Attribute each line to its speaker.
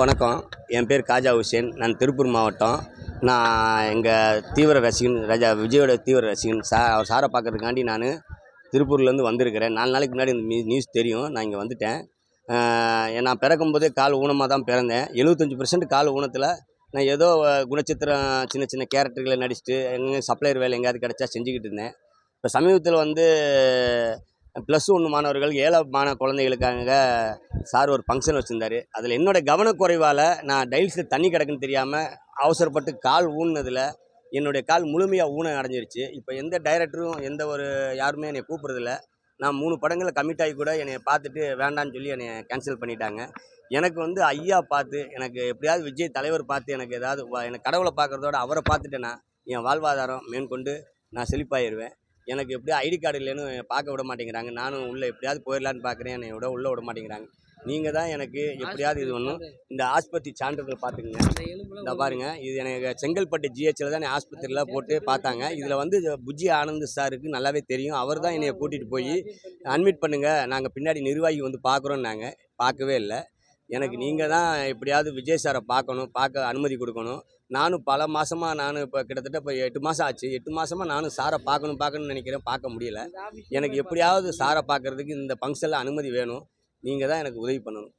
Speaker 1: வணக்கம். என் பேர் காஜா ஹுசேன் நான் திருப்பூர் மாவட்டம். நான் எங்கள் தீவிர ரசிகன் ரஜா விஜயோட தீவிர ரசிகன். சா அவர் சாரை பார்க்கறதுக்காண்டி நான் திருப்பூர்லேருந்து வந்திருக்கிறேன். நாலு நாளைக்கு முன்னாடி இந்த நியூஸ் தெரியும். நான் இங்கே வந்துட்டேன். நான் பிறக்கும்போதே கால் ஊனமாக தான் பிறந்தேன். எழுபத்தஞ்சி பர்சன்ட் கால் ஊனத்தில் நான் ஏதோ குணச்சித்திரம் சின்ன சின்ன கேரக்டர்களை நடிச்சுட்டு எங்கே சப்ளையர் வேலை எங்கேயாவது கிடச்சா செஞ்சுக்கிட்டு இருந்தேன். இப்போ சமீபத்தில் வந்து ப்ளஸ் ஒன்று மாணவர்கள் ஏழமான குழந்தைகளுக்காக சார் ஒரு ஃபங்க்ஷன் வச்சுருந்தாரு. அதில் என்னோட கவனக்குறைவால் நான் டைல்ஸில் தண்ணி கிடக்குன்னு தெரியாமல் அவசரப்பட்டு கால் ஊன்னதில் என்னுடைய கால் முழுமையாக ஊன அடைஞ்சிருச்சு. இப்போ எந்த டைரக்டரும் எந்த ஒரு யாருமே என்னை கூப்பிட்றதில்ல. நான் மூணு படங்களில் கமிட் ஆகி கூட என்னை பார்த்துட்டு வேண்டான்னு சொல்லி என்னை கேன்சல் பண்ணிட்டாங்க. எனக்கு வந்து ஐயா பார்த்து எனக்கு எப்படியாவது விஜய் தலைவர் பார்த்து எனக்கு ஏதாவது எனக்கு கடவுளை பார்க்குறதோட அவரை பார்த்துட்டேன்னா என் வாழ்வாதாரம் மேற்கொண்டு நான் செழிப்பாயிருவேன். எனக்கு எப்படியும் ஐடி கார்டு இல்லைன்னு பார்க்க விட மாட்டேங்கிறாங்க. நானும் உள்ளே எப்படியாவது போயிடலான்னு பார்க்குறேன். என்னை விட உள்ளே விட மாட்டேங்கிறாங்க. நீங்கள் தான் எனக்கு எப்படியாவது இது ஒன்றும் இந்த ஆஸ்பத்திரி சான்றிதழ் பார்த்துக்குங்க. இந்த பாருங்க. இது எனக்கு செங்கல்பட்டு ஜிஹெச்சில் தான் ஆஸ்பத்திரியில் போட்டு பார்த்தாங்க. இதில் வந்து புஜ்ஜி ஆனந்த் சாருக்கு நல்லாவே தெரியும். அவர் தான் என்னை கூட்டிகிட்டு போய் அட்மிட் பண்ணுங்கள் நாங்கள் பின்னாடி நிர்வாகி வந்து பார்க்குறோன்னாங்க பார்க்கவே இல்லை. எனக்கு நீங்கள் தான் எப்படியாவது விஜய் சாரை பார்க்கணும் பார்க்க அனுமதி கொடுக்கணும். நானும் பல மாதமாக நானும் இப்போ கிட்டத்தட்ட இப்போ எட்டு மாதம் ஆச்சு. எட்டு மாதமாக நானும் சாரை பார்க்கணும் பார்க்கணும்னு நினைக்கிறேன் பார்க்க முடியல. எனக்கு எப்படியாவது சாரை பார்க்கறதுக்கு இந்த ஃபங்க்ஷனில் அனுமதி வேணும். நீங்கள் தான் எனக்கு உதவி பண்ணணும்.